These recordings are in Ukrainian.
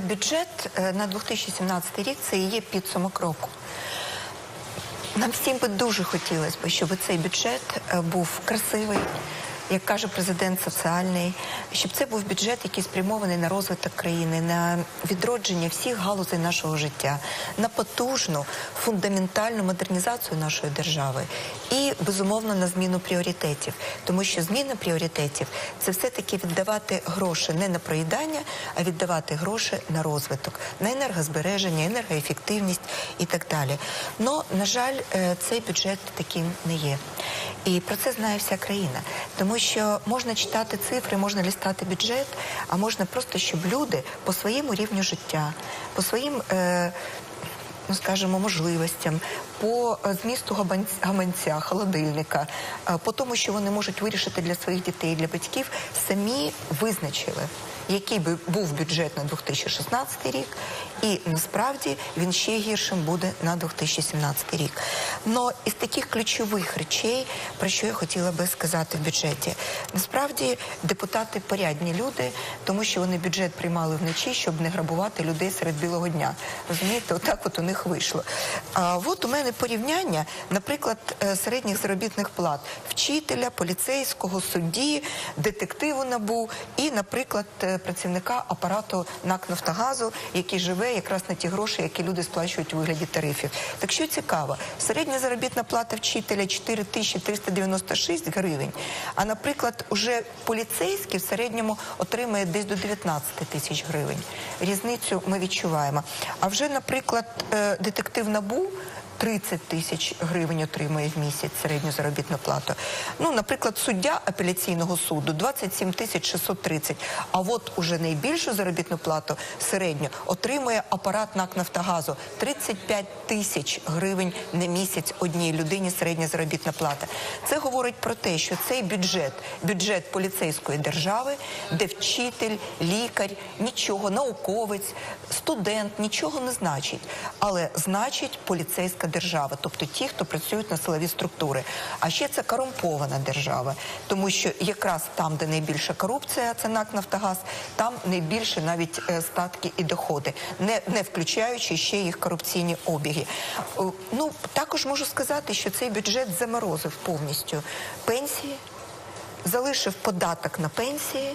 Бюджет е, на 2017 рік це є підсумок року. Нам всім би дуже хотілося б, щоб цей бюджет е, був красивий, як каже президент, соціальний, щоб це був бюджет, який спрямований на розвиток країни, на відродження всіх галузей нашого життя, на потужну фундаментальну модернізацію нашої держави і безумовно на зміну пріоритетів, тому що зміна пріоритетів це все таки віддавати гроші не на проїдання, а віддавати гроші на розвиток, на енергозбереження, енергоефективність і так далі. Но на жаль, е, цей бюджет таким не є. І про це знає вся країна, тому що можна читати цифри, можна лістати бюджет, а можна просто, щоб люди по своєму рівню життя, по своїм. Е, Ну, скажімо, можливостям по змісту гаманця, холодильника, е, по тому, що вони можуть вирішити для своїх дітей, для батьків, самі визначили, який би був бюджет на 2016 рік, і насправді він ще гіршим буде на 2017 рік. Но із таких ключових речей, про що я хотіла би сказати в бюджеті, насправді депутати порядні люди, тому що вони бюджет приймали вночі, щоб не грабувати людей серед білого дня. Розумієте, отак от у них вийшло. А от у мене порівняння, наприклад, е, середніх заробітних плат вчителя, поліцейського, судді, детективу набу і, наприклад, е, працівника апарату НАК Нафтогазу, який живе якраз на ті гроші, які люди сплачують у вигляді тарифів. Так що цікаво, середня заробітна плата вчителя 4396 гривень, а, наприклад, уже поліцейський в середньому отримує десь до 19 тисяч гривень. Різницю ми відчуваємо. А вже, наприклад, е, детектив НАБУ 30 тисяч гривень отримує в місяць середню заробітну плату. Ну, наприклад, суддя апеляційного суду 27 тисяч 630. А от уже найбільшу заробітну плату середню отримує апарат НАК Нафтогазу 35 тисяч гривень на місяць одній людині середня заробітна плата. Це говорить про те, що цей бюджет, бюджет поліцейської держави, де вчитель, лікар, нічого, науковець, студент нічого не значить, але значить поліцейська держава, тобто ті, хто працюють на силові структури. А ще це корумпована держава, тому що якраз там, де найбільша корупція, це НАК Нафтогаз, там найбільше навіть е, статки і доходи, не, не включаючи ще їх корупційні обіги. Ну також можу сказати, що цей бюджет заморозив повністю пенсії залишив податок на пенсії,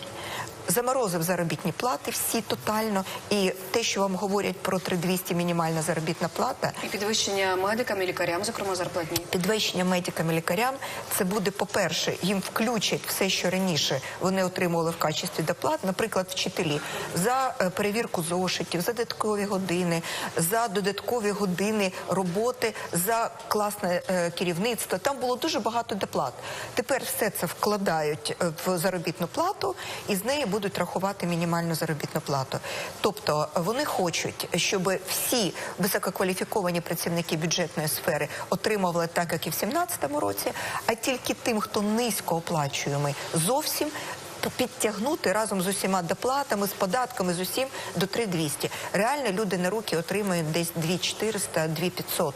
заморозив заробітні плати всі тотально. І те, що вам говорять про 3200 мінімальна заробітна плата, І підвищення медикам і лікарям, зокрема зарплатні. підвищення медикам і лікарям, це буде, по-перше, їм включать все, що раніше вони отримували в качестві доплат, наприклад, вчителі за е, перевірку зошитів, за додаткові години, за додаткові години роботи, за класне е, керівництво. Там було дуже багато доплат. Тепер все це вкладають е, в заробітну плату і з неї будуть рахувати мінімальну заробітну плату. Тобто вони хочуть, щоб всі висококваліфіковані працівники бюджетної сфери отримували так, як і в 2017 році, а тільки тим, хто низько оплачуємий, зовсім підтягнути разом з усіма доплатами, з податками, з усім до 3200. Реально люди на руки отримують десь 2400, 2500.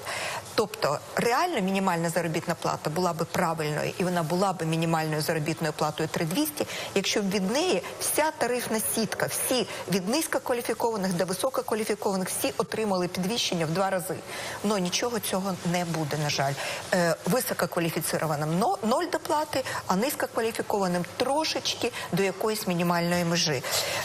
Тобто реально мінімальна заробітна плата була би правильною і вона була би мінімальною заробітною платою 3200, якщо б від неї вся тарифна сітка, всі від низькокваліфікованих до висококваліфікованих, всі отримали підвищення в два рази. Но нічого цього не буде, на жаль. Е, висококваліфіцированим ноль доплати, а низькокваліфікованим трошечки до якоїсь мінімальної межі.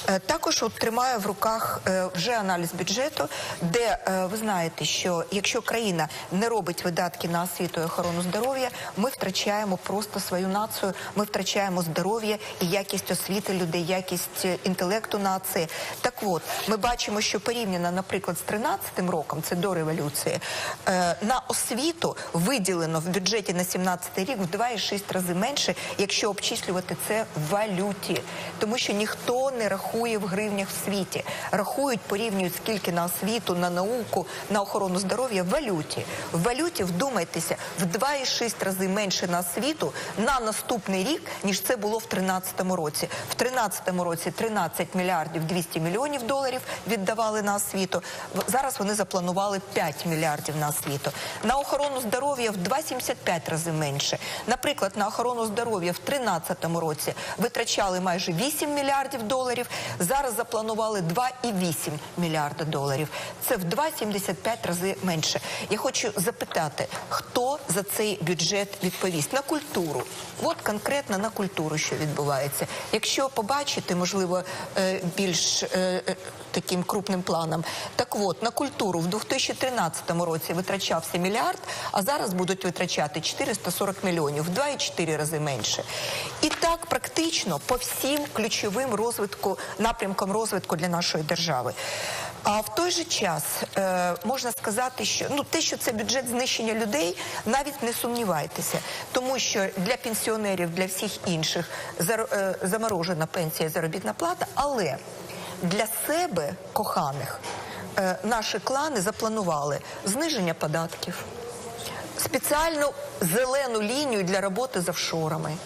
Е, також от тримаю в руках е, вже аналіз бюджету, де е, ви знаєте, що якщо країна не робить видатки на освіту і охорону здоров'я, ми втрачаємо просто свою націю, ми втрачаємо здоров'я і якість освіти людей, якість інтелекту нації. Так от ми бачимо, що порівняно, наприклад, з 13-м роком, це до революції, на освіту виділено в бюджеті на 17 рік в 2,6 рази менше, якщо обчислювати це в валюті, тому що ніхто не рахує в гривнях в світі. Рахують, порівнюють скільки на освіту, на науку, на охорону здоров'я в валюті. В валюті вдумайтеся в 2,6 рази менше на освіту на наступний рік, ніж це було в 2013 році. В 2013 році 13 мільярдів 200 мільйонів доларів віддавали на освіту. Зараз вони запланували 5 мільярдів на освіту. На охорону здоров'я в 2,75 рази менше. Наприклад, на охорону здоров'я в 2013 році витрачали витрачали майже 8 мільярдів доларів. Зараз запланували 2,8 мільярда доларів. Це в 2,75 рази менше. Я хочу запитати, хто за цей бюджет відповість на культуру? От конкретно на культуру, що відбувається. Якщо побачити, можливо, е, більш е, е, таким крупним планом, так от на культуру в 2013 році витрачався мільярд, а зараз будуть витрачати 440 мільйонів, в 2,4 рази менше. І так практично по всім ключовим розвитку напрямкам розвитку для нашої держави. А в той же час е, можна сказати, що ну те, що це бюджет знищення людей, навіть не сумнівайтеся, тому що для пенсіонерів, для всіх інших зар- е, заморожена пенсія, заробітна плата, але для себе коханих е, наші клани запланували зниження податків, спеціальну зелену лінію для роботи з офшорами.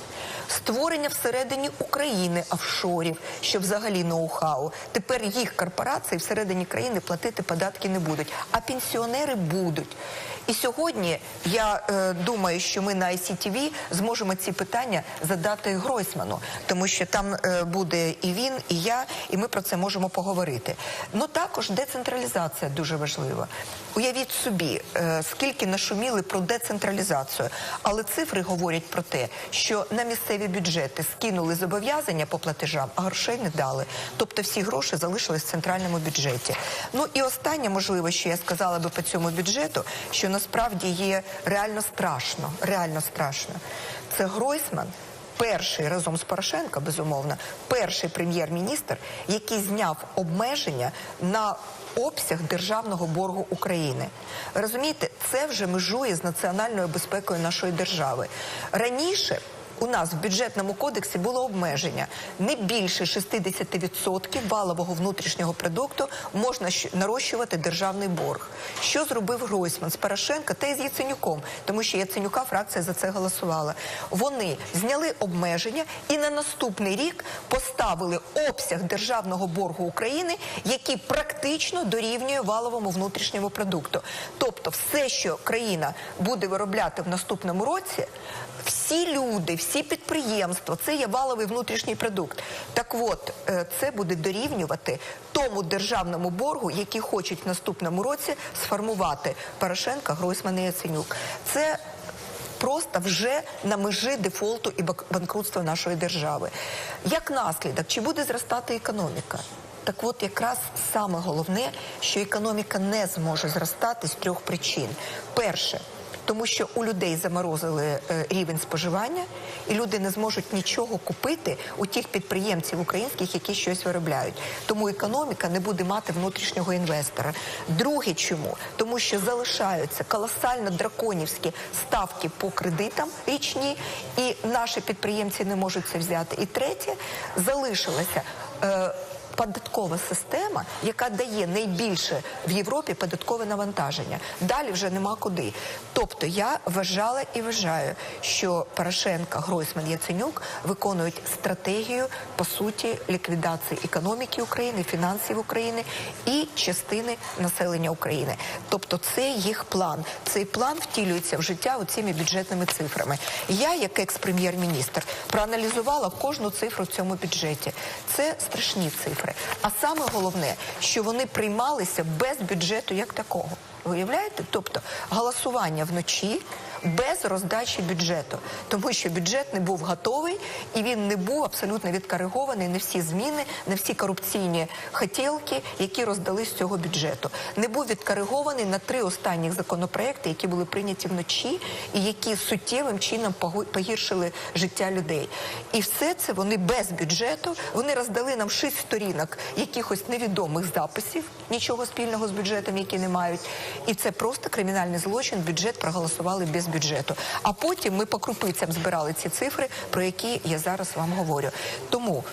Створення всередині України офшорів, що взагалі ноу-хау. Тепер їх корпорації всередині країни платити податки не будуть, а пенсіонери будуть. І сьогодні я е, думаю, що ми на ICTV зможемо ці питання задати Гройсману, тому що там е, буде і він, і я, і ми про це можемо поговорити. Ну також децентралізація дуже важлива. Уявіть собі, е, скільки нашуміли про децентралізацію, але цифри говорять про те, що на місцеві бюджети скинули зобов'язання по платежам, а грошей не дали. Тобто всі гроші залишились в центральному бюджеті. Ну і останнє, можливо, що я сказала би по цьому бюджету, що насправді є реально страшно, реально страшно. Це Гройсман. Перший разом з Порошенко, безумовно, перший прем'єр-міністр, який зняв обмеження на обсяг державного боргу України. Розумієте, це вже межує з національною безпекою нашої держави. Раніше у нас в бюджетному кодексі було обмеження не більше 60% валового внутрішнього продукту можна нарощувати державний борг. Що зробив Гройсман з Порошенка та й з Яценюком, тому що Яценюка фракція за це голосувала. Вони зняли обмеження і на наступний рік поставили обсяг державного боргу України, який практично дорівнює валовому внутрішньому продукту. Тобто, все, що країна буде виробляти в наступному році, всі люди, всі підприємства, це є валовий внутрішній продукт. Так от, е, це буде дорівнювати тому державному боргу, який хочуть в наступному році сформувати Порошенка, Гройсман і Яценюк. Це просто вже на межі дефолту і банкрутства нашої держави. Як наслідок, чи буде зростати економіка? Так от якраз саме головне, що економіка не зможе зростати з трьох причин. Перше, тому що у людей заморозили е, рівень споживання, і люди не зможуть нічого купити у тих підприємців українських, які щось виробляють. Тому економіка не буде мати внутрішнього інвестора. Друге, чому? Тому що залишаються колосально драконівські ставки по кредитам річні, і наші підприємці не можуть це взяти. І третє, залишилося. Е, Податкова система, яка дає найбільше в Європі податкове навантаження. Далі вже нема куди. Тобто я вважала і вважаю, що Порошенка, Гройсман, Яценюк виконують стратегію по суті ліквідації економіки України, фінансів України і частини населення України. Тобто, це їх план. Цей план втілюється в життя оцими бюджетними цифрами. Я, як екс-прем'єр-міністр, проаналізувала кожну цифру в цьому бюджеті. Це страшні цифри. А саме головне, що вони приймалися без бюджету як такого. Виявляєте? Тобто голосування вночі без роздачі бюджету, тому що бюджет не був готовий і він не був абсолютно відкоригований на всі зміни, на всі корупційні хотілки, які роздали з цього бюджету. Не був відкоригований на три останніх законопроекти, які були прийняті вночі, і які суттєвим чином погіршили життя людей. І все це вони без бюджету. Вони роздали нам шість сторінок якихось невідомих записів, нічого спільного з бюджетом, які не мають. І це просто кримінальний злочин. Бюджет проголосували без бюджету. А потім ми по крупицям збирали ці цифри, про які я зараз вам говорю. Тому.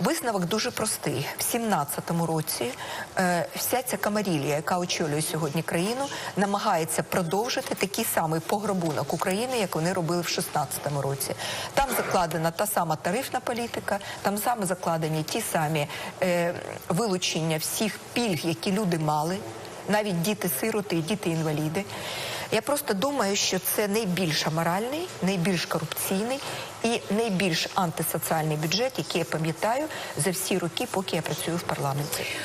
Висновок дуже простий. В 17-му році е, вся ця камарілія, яка очолює сьогодні країну, намагається продовжити такий самий пограбунок України, як вони робили в 16-му році. Там закладена та сама тарифна політика, там саме закладені ті самі е, вилучення всіх пільг, які люди мали, навіть діти-сироти і діти-інваліди. Я просто думаю, що це найбільш аморальний, найбільш корупційний і найбільш антисоціальний бюджет, який я пам'ятаю за всі роки, поки я працюю в парламенті.